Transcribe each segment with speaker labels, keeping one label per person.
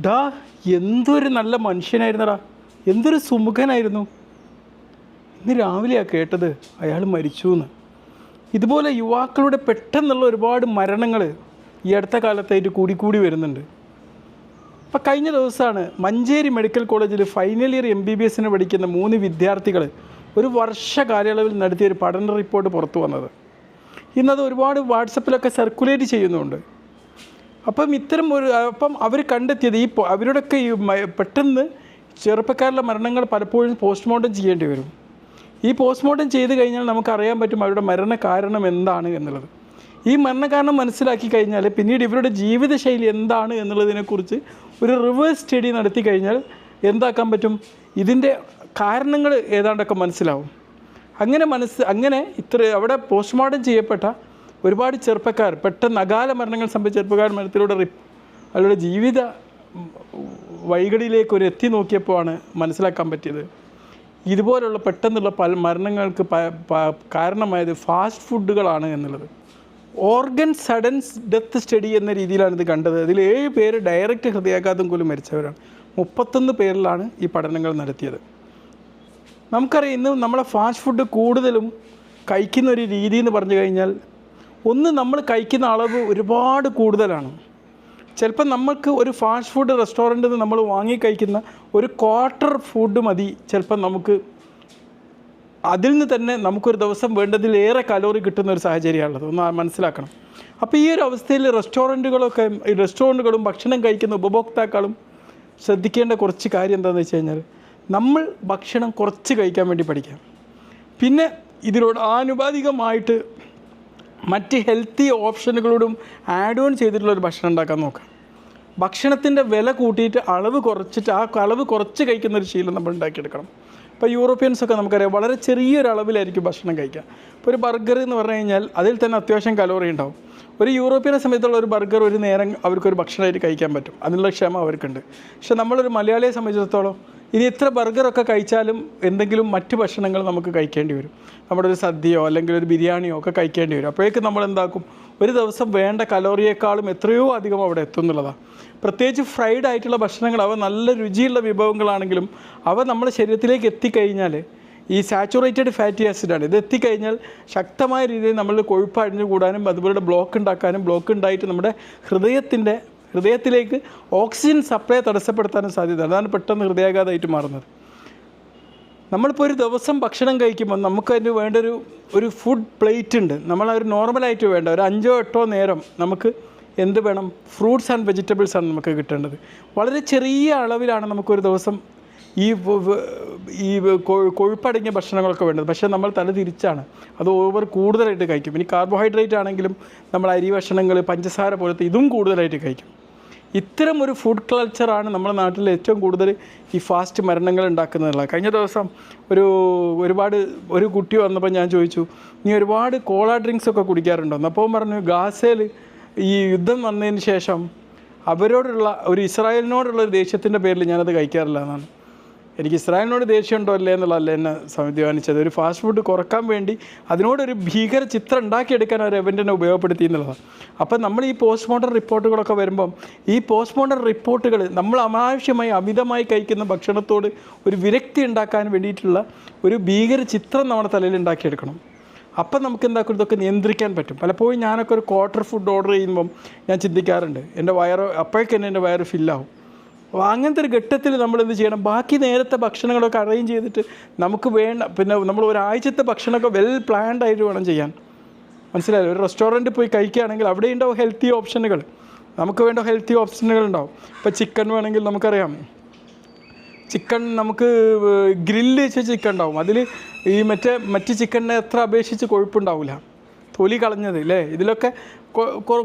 Speaker 1: ഡാ എന്തൊരു നല്ല മനുഷ്യനായിരുന്നടാ. എന്തൊരു സുമുഖനായിരുന്നു. ഇന്ന് രാവിലെയാണ് കേട്ടത് അയാൾ മരിച്ചു എന്ന് ഇതുപോലെ യുവാക്കളുടെ പെട്ടെന്നുള്ള ഒരുപാട് മരണങ്ങൾ ഈ അടുത്ത കാലത്തായിട്ട് കൂടിക്കൂടി വരുന്നുണ്ട്. അപ്പം കഴിഞ്ഞ ദിവസമാണ് മഞ്ചേരി മെഡിക്കൽ കോളേജിൽ final year M B B എസിന് പഠിക്കുന്ന മൂന്ന് വിദ്യാർത്ഥികൾ ഒരു വർഷ കാലയളവിൽ നടത്തിയ ഒരു പഠന റിപ്പോർട്ട് പുറത്തു വന്നത്. ഇന്നത് ഒരുപാട് വാട്സപ്പിലൊക്കെ സർക്കുലേറ്റ് ചെയ്യുന്നുണ്ട്. അപ്പം ഇത്തരം ഒരു അപ്പം അവർ കണ്ടെത്തിയത് ഈ അവരുടെയൊക്കെ ഈ പെട്ടെന്ന് ചെറുപ്പക്കാരുടെ മരണങ്ങൾ പലപ്പോഴും പോസ്റ്റ്മോർട്ടം ചെയ്യേണ്ടി വരും. ഈ പോസ്റ്റ്മോർട്ടം ചെയ്ത് കഴിഞ്ഞാൽ നമുക്കറിയാൻ പറ്റും അവരുടെ മരണ കാരണം എന്താണ് എന്നുള്ളത്. ഈ മരണ കാരണം മനസ്സിലാക്കി കഴിഞ്ഞാൽ പിന്നീട് ഇവരുടെ ജീവിതശൈലി എന്താണ് എന്നുള്ളതിനെക്കുറിച്ച് ഒരു റിവേഴ്സ് സ്റ്റഡി നടത്തി കഴിഞ്ഞാൽ എന്താക്കാൻ പറ്റും? ഇതിന്റെ കാരണങ്ങൾ ഏതാണ്ടൊക്കെ മനസ്സിലാവും. അങ്ങനെ മനസ്സ് അങ്ങനെ ഇത്ര അവിടെ പോസ്റ്റ്മോർട്ടം ചെയ്യപ്പെട്ട ഒരുപാട് ചെറുപ്പക്കാർ പെട്ടെന്ന് അകാല മരണങ്ങൾ സംഭവിച്ച ചെറുപ്പക്കാർ മരണത്തിലൂടെ അവരുടെ ജീവിത വഴികളിലേക്ക് ഒരു എത്തി നോക്കിയപ്പോഴാണ് മനസ്സിലാക്കാൻ പറ്റിയത്. ഇതുപോലുള്ള പെട്ടെന്നുള്ള പല മരണങ്ങൾക്ക് കാരണമായത് ഫാസ്റ്റ് ഫുഡുകളാണ് എന്നുള്ളത്. ഓർഗൻ സഡൻസ് ഡെത്ത് സ്റ്റഡി എന്ന രീതിയിലാണ് ഇത് കണ്ടത്. അതിൽ ഏഴ് പേര് ഡയറക്റ്റ് ഹൃദയാഘാതം പോലും മരിച്ചവരാണ്. മുപ്പത്തൊന്ന് പേരിലാണ് ഈ പഠനങ്ങൾ നടത്തിയത്. നമുക്കറിയാം ഇന്ന് നമ്മളെ ഫാസ്റ്റ് ഫുഡ് കൂടുതലും കഴിക്കുന്ന ഒരു രീതി എന്ന് പറഞ്ഞു കഴിഞ്ഞാൽ ഒന്ന് നമ്മൾ കഴിക്കുന്ന അളവ് ഒരുപാട് കൂടുതലാണ്. ചിലപ്പോൾ നമുക്ക് ഒരു ഫാസ്റ്റ് ഫുഡ് റെസ്റ്റോറന്റിൽ നിന്ന് നമ്മൾ വാങ്ങി കഴിക്കുന്ന ഒരു ക്വാർട്ടർ ഫുഡ് മതി ചിലപ്പം നമുക്ക്. അതിൽ നിന്ന് തന്നെ നമുക്കൊരു ദിവസം വേണ്ടതിലേറെ കലോറി കിട്ടുന്ന ഒരു സാഹചര്യമാണുള്ളത് ഒന്ന് മനസ്സിലാക്കണം. അപ്പോൾ ഈ ഒരു അവസ്ഥയിൽ റെസ്റ്റോറന്റുകളൊക്കെ റെസ്റ്റോറന്റുകളും ഭക്ഷണം കഴിക്കുന്ന ഉപഭോക്താക്കളും ശ്രദ്ധിക്കേണ്ട കുറച്ച് കാര്യം എന്താണെന്ന് വെച്ച് കഴിഞ്ഞാൽ നമ്മൾ ഭക്ഷണം കുറച്ച് കഴിക്കാൻ വേണ്ടി പഠിക്കാം. പിന്നെ ഇതിനോട് ആനുപാതികമായിട്ട് മറ്റ് ഹെൽത്തി ഓപ്ഷനുകളോടും ആഡ് ഓൺ ചെയ്തിട്ടുള്ള ഒരു ഭക്ഷണം ഉണ്ടാക്കാൻ നോക്കാം. ഭക്ഷണത്തിന്റെ വില കൂട്ടിയിട്ട് അളവ് കുറച്ചിട്ട് ആ അളവ് കുറച്ച് കഴിക്കുന്ന ഒരു ശീലം നമ്മൾ ഉണ്ടാക്കിയെടുക്കണം. ഇപ്പോൾ യൂറോപ്യൻസൊക്കെ നമുക്കറിയാം വളരെ ചെറിയൊരളവിലായിരിക്കും ഭക്ഷണം കഴിക്കുക. ഇപ്പോൾ ഒരു ബർഗർ എന്ന് പറഞ്ഞു കഴിഞ്ഞാൽ അതിൽ തന്നെ അത്യാവശ്യം കലോറി ഉണ്ടാവും. ഒരു യൂറോപ്യനെ സമയത്തുള്ള ഒരു ബർഗർ ഒരു നേരം അവർക്കൊരു ഭക്ഷണമായിട്ട് കഴിക്കാൻ പറ്റും. അതിനുള്ള ക്ഷമ അവർക്കുണ്ട്. പക്ഷേ നമ്മളൊരു മലയാളിയെ സംബന്ധിച്ചിടത്തോളം ഇനി എത്ര ബർഗറൊക്കെ കഴിച്ചാലും എന്തെങ്കിലും മറ്റ് ഭക്ഷണങ്ങൾ നമുക്ക് കഴിക്കേണ്ടി വരും. നമ്മുടെ ഒരു സദ്യയോ അല്ലെങ്കിൽ ഒരു ബിരിയാണിയോ ഒക്കെ കഴിക്കേണ്ടി വരും. അപ്പോഴേക്കും നമ്മൾ എന്താക്കും? ഒരു ദിവസം വേണ്ട കലോറിയേക്കാളും എത്രയോ അധികം അവിടെ എത്തും എന്നുള്ളതാണ് പ്രത്യേകിച്ച് ഫ്രൈഡ് ആയിട്ടുള്ള ഭക്ഷണങ്ങൾ അവ നല്ല രുചിയുള്ള വിഭവങ്ങളാണെങ്കിലും അവ നമ്മുടെ ശരീരത്തിലേക്ക് എത്തിക്കഴിഞ്ഞാൽ ഈ സാച്ചുറേറ്റഡ് ഫാറ്റി ആസിഡാണ് ഇത് എത്തിക്കഴിഞ്ഞാൽ ശക്തമായ രീതിയിൽ നമ്മൾ കൊഴുപ്പ് അഴിഞ്ഞു കൂടാനും അതുപോലെ ബ്ലോക്ക് ഉണ്ടാക്കാനും ബ്ലോക്ക് ഉണ്ടായിട്ട് നമ്മുടെ ഹൃദയത്തിന്റെ ഹൃദയത്തിലേക്ക് ഓക്സിജൻ സപ്ലൈ തടസ്സപ്പെടുത്താനും സാധ്യത അതാണ് പെട്ടെന്ന് ഹൃദയാഘാതമായിട്ട് മാറുന്നത്. നമ്മളിപ്പോൾ ഒരു ദിവസം ഭക്ഷണം കഴിക്കുമ്പോൾ നമുക്ക് അതിന് വേണ്ട ഒരു ഒരു ഫുഡ് പ്ലേറ്റ് ഉണ്ട്. നമ്മൾ ഒരു നോർമലായിട്ട് വേണ്ട ഒരു അഞ്ചോ എട്ടോ നേരം നമുക്ക് എന്ത് വേണം? ഫ്രൂട്ട്സ് ആൻഡ് വെജിറ്റബിൾസ് ആണ് നമുക്ക് കിട്ടേണ്ടത്. വളരെ ചെറിയ അളവിലാണ് നമുക്കൊരു ദിവസം ഈ ഈ കൊഴുപ്പടങ്ങിയ ഭക്ഷണങ്ങളൊക്കെ വേണ്ടത്. പക്ഷേ നമ്മൾ തല തിരിച്ചാണ്. അത് ഓവർ കൂടുതലായിട്ട് കഴിക്കും. ഇനി കാർബോഹൈഡ്രേറ്റ് ആണെങ്കിലും നമ്മൾ അരി ഭക്ഷണങ്ങൾ പഞ്ചസാര പോലത്തെ ഇതും കൂടുതലായിട്ട് കഴിക്കും. ഇത്തരം ഒരു ഫുഡ് കൾച്ചറാണ് നമ്മുടെ നാട്ടിൽ ഏറ്റവും കൂടുതൽ ഈ ഫാസ്റ്റ് മരണങ്ങൾ ഉണ്ടാക്കുന്നതല്ല കഴിഞ്ഞ ദിവസം ഒരു ഒരുപാട് ഒരു കുട്ടി വന്നപ്പോൾ ഞാൻ ചോദിച്ചു നീ ഒരുപാട് കോള ഡ്രിങ്ക്സ് ഒക്കെ കുടിക്കാറുണ്ടോ? അപ്പോൾ പറഞ്ഞു ഗാസയിൽ ഈ യുദ്ധം വന്നതിന് ശേഷം അവരോടുള്ള ഒരു ഇസ്രായേലിനോടുള്ള ഒരു ദേഷ്യത്തിന്റെ പേരിൽ ഞാനത് കഴിക്കാറില്ല എന്നാണ്. എനിക്ക് ഇസ്രായേലിനോട് ദേഷ്യമുണ്ടോ അല്ലേ എന്നുള്ളതല്ല എന്നെ സംവിധാനിച്ചത് ഒരു ഫാസ്റ്റ് ഫുഡ് കുറയ്ക്കാൻ വേണ്ടി അതിനോടൊരു ഭീകര ചിത്രം ഉണ്ടാക്കിയെടുക്കാൻ അവർ എവന്റിനെ ഉപയോഗപ്പെടുത്തി എന്നുള്ളതാണ് അപ്പം നമ്മൾ ഈ പോസ്റ്റ് പോസ്റ്റ്മോർട്ടം റിപ്പോർട്ടുകളൊക്കെ വരുമ്പം ഈ പോസ്റ്റ് പോസ്റ്റ്മോർട്ടം റിപ്പോർട്ടുകൾ നമ്മൾ അനാവശ്യമായി അമിതമായി കഴിക്കുന്ന ഭക്ഷണത്തോട് ഒരു വിരക്തി ഉണ്ടാക്കാൻ വേണ്ടിയിട്ടുള്ള ഒരു ഭീകര ചിത്രം നമ്മുടെ തലയിൽ ഉണ്ടാക്കിയെടുക്കണം. അപ്പം നമുക്ക് എന്താക്കും? ഇതൊക്കെ നിയന്ത്രിക്കാൻ പറ്റും. പലപ്പോഴും ഞാനൊക്കെ ഒരു ക്വാർട്ടർ ഫുഡ് ഓർഡർ ചെയ്യുമ്പം ഞാൻ ചിന്തിക്കാറുണ്ട്. എന്റെ വയറ് അപ്പോഴേക്ക് തന്നെ എന്റെ വയറ് ഫില്ലാവും അപ്പോൾ അങ്ങനത്തെ ഒരു ഘട്ടത്തിൽ നമ്മൾ എന്ത് ചെയ്യണം? ബാക്കി നേരത്തെ ഭക്ഷണങ്ങളൊക്കെ അറേഞ്ച് ചെയ്തിട്ട് നമുക്ക് വേണ്ട പിന്നെ നമ്മൾ ഒരാഴ്ചത്തെ ഭക്ഷണമൊക്കെ വെൽ പ്ലാൻഡ് ആയിട്ട് വേണം ചെയ്യാൻ. മനസ്സിലായോ ഒരു റെസ്റ്റോറന്റിൽ പോയി കഴിക്കുകയാണെങ്കിൽ അവിടെ ഉണ്ടാവും ഹെൽത്തി ഓപ്ഷനുകൾ നമുക്ക് വേണ്ട ഹെൽത്തി ഓപ്ഷനുകൾ ഉണ്ടാവും. ഇപ്പോൾ ചിക്കൻ വേണമെങ്കിൽ നമുക്കറിയാം. ചിക്കൻ നമുക്ക് ഗ്രില്ല് വെച്ച ചിക്കൻ ഉണ്ടാവും. അതിൽ ഈ മറ്റേ മറ്റ് ചിക്കനെ എത്ര അപേക്ഷിച്ച് കൊഴുപ്പുണ്ടാവില്ല തൊലി കളഞ്ഞത് അല്ലേ ഇതിലൊക്കെ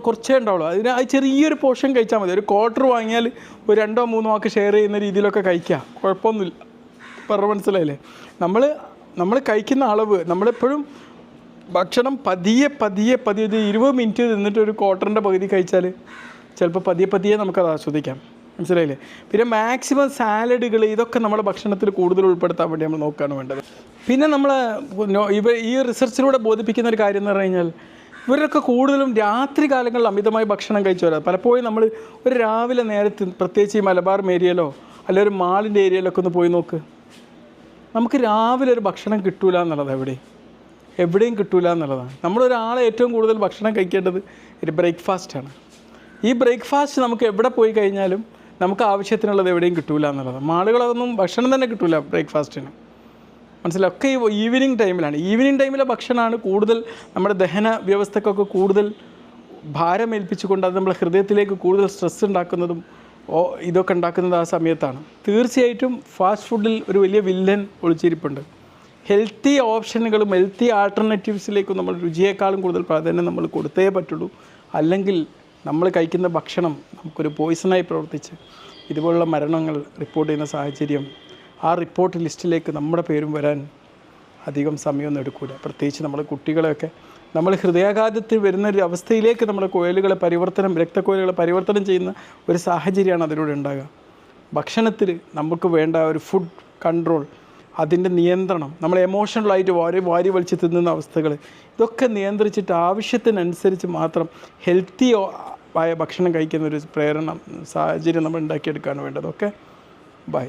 Speaker 1: കുറച്ചേ ഉണ്ടാവുള്ളൂ. അതിന് അത് ചെറിയൊരു പോർഷൻ കഴിച്ചാൽ മതി. ഒരു ക്വാർട്ടർ വാങ്ങിയാൽ ഒരു രണ്ടോ മൂന്നോ ആൾക്ക് ഷെയർ ചെയ്യുന്ന രീതിയിലൊക്കെ കഴിക്കുക കുഴപ്പമൊന്നുമില്ല. പറഞ്ഞു മനസ്സിലായില്ലേ? നമ്മൾ നമ്മൾ കഴിക്കുന്ന അളവ് നമ്മളെപ്പോഴും ഭക്ഷണം പതിയെ പതിയെ പതിയെ ഇരുപത് മിനിറ്റ് നിന്നിട്ട് ഒരു ക്വാർട്ടറിന്റെ പകുതി കഴിച്ചാൽ ചിലപ്പോൾ പതിയെ പതിയെ നമുക്കത് ആസ്വദിക്കാം. മനസ്സിലായില്ലേ? പിന്നെ മാക്സിമം സാലഡുകൾ ഇതൊക്കെ നമ്മുടെ ഭക്ഷണത്തിൽ കൂടുതൽ ഉൾപ്പെടുത്താൻ വേണ്ടി നമ്മൾ നോക്കുകയാണ് വേണ്ടത്. പിന്നെ നമ്മൾ ഇവ ഈ റിസർച്ചിലൂടെ ബോധിപ്പിക്കുന്ന ഒരു കാര്യം എന്ന് പറഞ്ഞു കഴിഞ്ഞാൽ ഇവരൊക്കെ കൂടുതലും രാത്രി കാലങ്ങളിൽ അമിതമായി ഭക്ഷണം കഴിച്ചു വരാം പലപ്പോഴും നമ്മൾ ഒരു രാവിലെ നേരത്ത് പ്രത്യേകിച്ച് ഈ മലബാർ ഏരിയയിലോ അല്ലെങ്കിൽ ഒരു മാളിന്റെ ഏരിയയിലൊക്കെ ഒന്ന് പോയി നോക്ക്. നമുക്ക് രാവിലെ ഒരു ഭക്ഷണം കിട്ടൂല എന്നുള്ളത് എവിടെ എവിടെയും കിട്ടൂല എന്നുള്ളതാണ്. നമ്മളൊരാളെ ഏറ്റവും കൂടുതൽ ഭക്ഷണം കഴിക്കേണ്ടത് ഒരു ബ്രേക്ക്ഫാസ്റ്റാണ് ഈ ബ്രേക്ക്ഫാസ്റ്റ് നമുക്ക് എവിടെ പോയി കഴിഞ്ഞാലും നമുക്ക് ആവശ്യത്തിനുള്ളത് എവിടെയും കിട്ടൂല എന്നുള്ളത്. മാളുകളൊന്നും ഭക്ഷണം തന്നെ കിട്ടൂല ബ്രേക്ക്ഫാസ്റ്റിന്. ഈ ഈവനിങ് ടൈമിലാണ് ഈവനിങ് ടൈമിലെ ഭക്ഷണമാണ് കൂടുതൽ നമ്മുടെ ദഹന വ്യവസ്ഥക്കൊക്കെ കൂടുതൽ ഭാരമേൽപ്പിച്ചുകൊണ്ട് അത് നമ്മുടെ ഹൃദയത്തിലേക്ക് കൂടുതൽ സ്ട്രെസ് ഉണ്ടാക്കുന്നതും ഓ ഇതൊക്കെ ഉണ്ടാക്കുന്നത് ആ സമയത്താണ്. തീർച്ചയായിട്ടും ഫാസ്റ്റ് ഫുഡിൽ ഒരു വലിയ വില്ലൻ ഒളിച്ചിരിപ്പുണ്ട്. ഹെൽത്തി ഓപ്ഷനുകളും ഹെൽത്തി ആൾട്ടർനേറ്റീവ്സിലേക്കും നമ്മൾ രുചിയേക്കാളും കൂടുതൽ പ്രാധാന്യം നമ്മൾ കൊടുത്തേ പറ്റുള്ളൂ. അല്ലെങ്കിൽ നമ്മൾ കഴിക്കുന്ന ഭക്ഷണം നമുക്കൊരു പോയിസണായി പ്രവർത്തിച്ച് ഇതുപോലുള്ള മരണങ്ങൾ റിപ്പോർട്ട് ചെയ്യുന്ന സാഹചര്യം ആ റിപ്പോർട്ട് ലിസ്റ്റിലേക്ക് നമ്മുടെ പേരും വരാൻ അധികം സമയമൊന്നും എടുക്കില്ല പ്രത്യേകിച്ച് നമ്മൾ കുട്ടികളെയൊക്കെ നമ്മൾ ഹൃദയാഘാതത്തിൽ വരുന്ന ഒരു അവസ്ഥയിലേക്ക് നമ്മൾ കോയലുകളെ പരിവർത്തനം രക്തക്കോയലുകളെ പരിവർത്തനം ചെയ്യുന്ന ഒരു സാഹചര്യമാണ് അതിലൂടെ ഉണ്ടാകുക ഭക്ഷണത്തിൽ നമുക്ക് വേണ്ട ഒരു ഫുഡ് കൺട്രോൾ അതിന്റെ നിയന്ത്രണം നമ്മൾ എമോഷണലായിട്ട് വാരി വാരി വലിച്ച് തിന്നുന്ന അവസ്ഥകൾ ഇതൊക്കെ നിയന്ത്രിച്ചിട്ട് ആവശ്യത്തിനനുസരിച്ച് മാത്രം ഹെൽത്തി ആയ ഭക്ഷണം കഴിക്കുന്ന ഒരു പ്രേരണ സാഹചര്യം നമ്മൾ ഉണ്ടാക്കിയെടുക്കുകയാണ് വേണ്ടത്. Okay bye